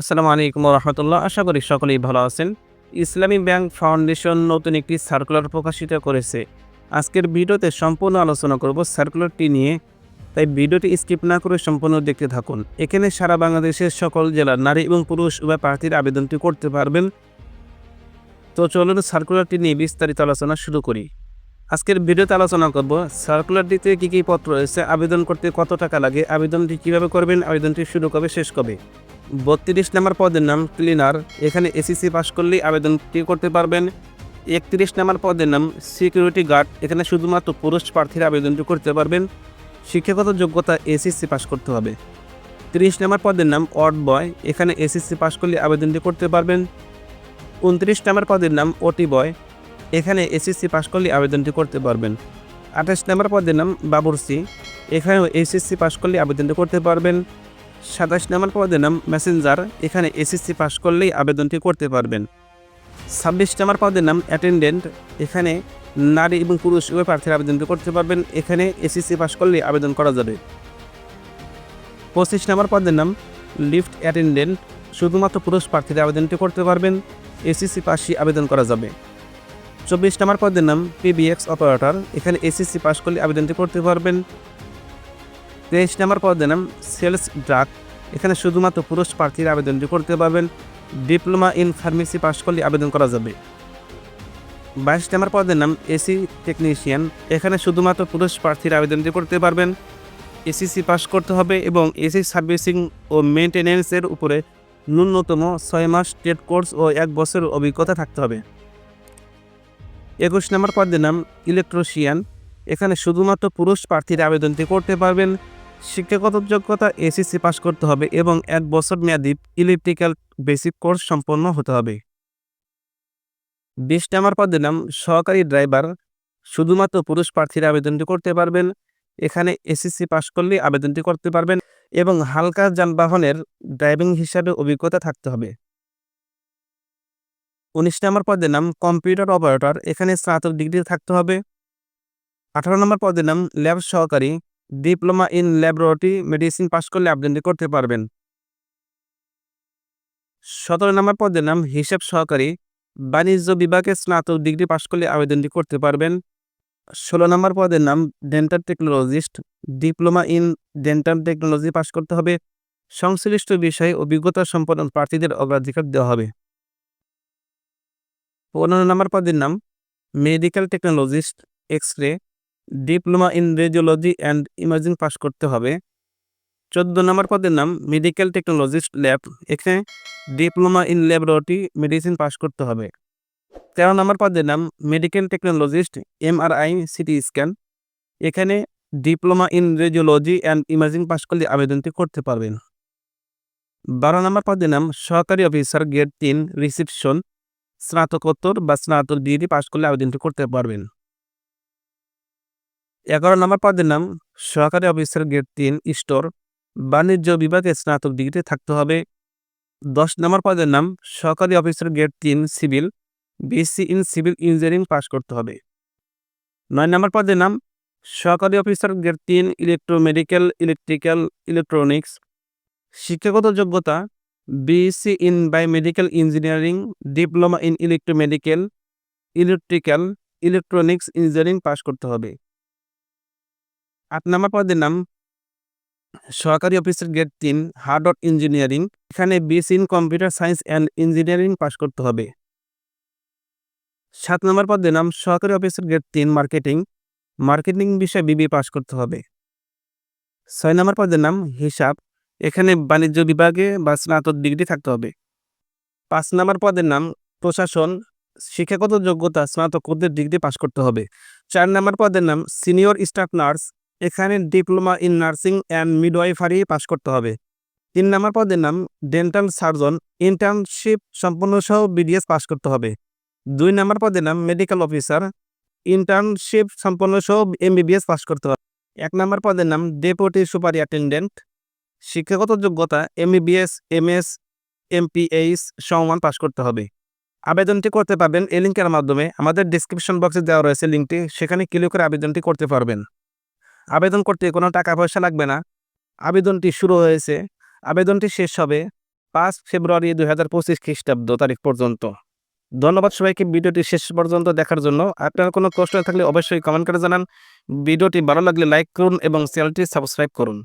আসসালামু আলাইকুম রহমতুল্লাহ। আশা করি সকলেই ভালো আছেন। ইসলামী ব্যাংক ফাউন্ডেশন নতুন একটি সার্কুলার প্রকাশিত করেছে। আজকের ভিডিওতে সম্পূর্ণ আলোচনা করব সার্কুলারটি নিয়ে। তাই ভিডিওটি স্কিপ না করে সম্পূর্ণ দেখতে থাকুন। এখানে সারা বাংলাদেশের সকল জেলার নারী এবং পুরুষ উভয় প্রার্থীর আবেদনটি করতে পারবেন। তো চলুন সার্কুলারটি নিয়ে বিস্তারিত আলোচনা শুরু করি। আজকের ভিডিওতে আলোচনা করব সার্কুলারটিতে কী কী পত্র রয়েছে, আবেদন করতে কত টাকা লাগে, আবেদনটি কীভাবে করবেন, আবেদনটি শুরু কবে, শেষ কবে? বত্রিশ নম্বর পদের নাম ক্লিনার। এখানে এসিসি পাস করলেই আবেদনটি করতে পারবেন? একত্রিশ নম্বর পদের নাম সিকিউরিটি গার্ড। এখানে শুধুমাত্র পুরুষ প্রার্থীরা আবেদনটি করতে পারবেন। শিক্ষাগত যোগ্যতা এসএসসি পাস করতে হবে। তিরিশ নম্বর পদের নাম ওয়ার্ড বয়। এখানে এসএসসি পাস করলে আবেদনটি করতে পারবেন। উনত্রিশ নম্বর পদের নাম ওটি বয়। এখানে এসএসসি পাস করলে আবেদনটি করতে পারবেন। আঠাশ নম্বর পদের নাম বাবুরসি এখানেও এসএসসি পাস করলে আবেদনটি করতে পারবেন। সাতাশ নম্বর পদের নাম মেসেঞ্জার এখানে এসএসসি পাস করলেই আবেদনটি করতে পারবেন। ছাব্বিশ নম্বর পদের নাম অ্যাটেন্ডেন্ট এখানে নারী এবং পুরুষ উভয় প্রার্থীর আবেদনটি করতে পারবেন। এখানে এসএসসি পাস করলেই আবেদন করা যাবে। পঁচিশ নম্বর পদের নাম লিফট অ্যাটেন্ডেন্ট শুধুমাত্র পুরুষ প্রার্থীরা আবেদনটি করতে পারবেন। এসএসসি পাসই আবেদন করা যাবে। চব্বিশ নম্বর পদের নাম পিবিএক্স অপারেটর এখানে এসএসসি পাস করলে আবেদনটি করতে পারবেন। তেইশ নম্বর পদের নাম সেলস ড্রাগ। এখানে শুধুমাত্র পুরুষ প্রার্থীরা আবেদনটি করতে পারবেন। ডিপ্লোমা ইন ফার্মেসি পাশ করলে আবেদন করা যাবে। বাইশ নম্বর পদের নাম এসি টেকনিশিয়ান। এখানে শুধুমাত্র পুরুষ প্রার্থীরা আবেদনটি করতে পারবেন। এসিসি পাস করতে হবে এবং এসি সার্ভিসিং ও মেনটেন্যান্সের উপরে ন্যূনতম ছয় মাস টেট কোর্স ও এক বছর অভিজ্ঞতা থাকতে হবে। একুশ নম্বর পদের নাম ইলেকট্রিশিয়ান। এখানে শুধুমাত্র পুরুষ প্রার্থীরা আবেদনটি করতে পারবেন। শিক্ষাগত যোগ্যতা এসএসসি পাস করতে হবে এবং এক বছর মেয়াদী ইলেকট্রিক্যাল বেসিক কোর্স সম্পন্ন হতে হবে। বিশ নম্বর পদের নাম সহকারী ড্রাইভার। শুধুমাত্র পুরুষ প্রার্থীরা আবেদনটি করতে পারবেন। এখানে এসএসসি পাস করলে আবেদনটি করতে পারবেন এবং হালকা যানবাহনের ড্রাইভিং হিসাবে অভিজ্ঞতা থাকতে হবে। উনিশ নম্বর পদের নাম কম্পিউটার অপারেটর। এখানে স্নাতক ডিগ্রি থাকতে হবে। আঠারো নম্বর পদের নাম ল্যাব সহকারী। Diploma in laboratory medicine pass করলে আবেদনটি করতে পারবেন। সতেরো নম্বর পদের নাম, হিসাব সহকারী, বাণিজ্য বিভাগে স্নাতক ডিগ্রি পাস করলে আবেদনটি করতে পারবেন। ষোলো নম্বর পদের নাম dental technologist diploma in dental technology pass করতে হবে। সংশ্লিষ্ট বিষয়ে অভিজ্ঞতা সম্পন্ন প্রার্থীদের অগ্রাধিকার দেওয়া হবে। পনেরো নম্বর পদের নাম medical technologist X ray diploma in radiology and imaging pass করতে হবে। চোদ্দ নম্বর পদের নাম মেডিকেল টেকনোলজিস্ট ল্যাব। এখানে diploma in laboratory medicine pass করতে হবে। তেরো নম্বর পদের নাম medical technologist MRI CT scan. এখানে diploma in radiology and imaging pass করলে আবেদনটি করতে পারবেন। বারো নম্বর পদের নাম সহকারী অফিসার গ্রেড তিন রিসিপশন। স্নাতকোত্তর বা স্নাতক ডিগ্রি পাস করলে আবেদনটি করতে পারবেন। এগারো নম্বর পদের নাম, সহকারী অফিসার গ্রেড তিন, স্টোর, বাণিজ্য বিভাগে স্নাতক ডিগ্রি থাকতে হবে। দশ নম্বর পদের নাম, সহকারী অফিসার গ্রেড তিন, civil, BSc in civil engineering pass করতে হবে। নয় নম্বর পদের নাম, সহকারী অফিসার গ্রেড তিন, ইলেকট্রোমেডিক্যাল, ইলেকট্রিক্যাল, ইলেকট্রনিক্স, শিক্ষাগত যোগ্যতা, BSc in biomedical engineering, diploma in electromedical, electrical, electronics engineering pass করতে হবে। আট নম্বর পদের নাম সহকারী অফিসার গ্রেড তিন হার্ডওয়ার ইঞ্জিনিয়ারিং। এখানে BSc in computer science and engineering pass করতে হবে। সাত নম্বর পদের নাম সহকারী অফিসার গ্রেড তিন, মার্কেটিং। মার্কেটিং বিষয়ে বিবি পাস করতে হবে। ছয় নম্বর পদের নাম হিসাব। এখানে বাণিজ্য বিভাগে বা স্নাতক ডিগ্রি থাকতে হবে। পাঁচ নম্বর পদের নাম প্রশাসন। শিক্ষাগত যোগ্যতা স্নাতকোত্তর ডিগ্রি পাস করতে হবে। চার নম্বর পদের নাম সিনিয়র স্টাফ নার্স। এখানে diploma in nursing and midwifery pass করতে হবে। তিন নম্বর পদের নাম ডেন্টাল সার্জন, ইন্টার্নশিপ সম্পূর্ণ সহ বিডিএস পাস করতে হবে। দুই নম্বর পদের নাম মেডিকেল অফিসার, ইন্টার্নশিপ সম্পন্ন সহ এমবিবিএস পাস করতে হবে। এক নম্বর পদের নাম ডেপুটি সুপারি অ্যাটেন্ডেন্ট, শিক্ষাগত যোগ্যতা, এমবিবিএস, এমএস, এমপিএইচ সমমান পাস করতে হবে। আবেদনটি করতে পারবেন এই লিঙ্কের মাধ্যমে। আমাদের ডিসক্রিপশন বক্সে দেওয়া রয়েছে লিঙ্কটি, সেখানে ক্লিক করে আবেদনটি করতে পারবেন। আবেদন করতে কোনো টাকা পয়সা লাগবে না। আবেদনটি শুরু হয়েছে। আবেদনটি শেষ হবে পাঁচ ফেব্রুয়ারি দুই হাজার পঁচিশ খ্রিস্টাব্দ তারিখ পর্যন্ত। ধন্যবাদ সবাইকে। ভিডিওটি শেষ পর্যন্ত দেখার জন্য। আপনার কোনো প্রশ্ন থাকলে অবশ্যই কমেন্ট করে জানান। ভিডিওটি ভালো লাগলে লাইক করুন এবং চ্যানেলটি সাবস্ক্রাইব করুন।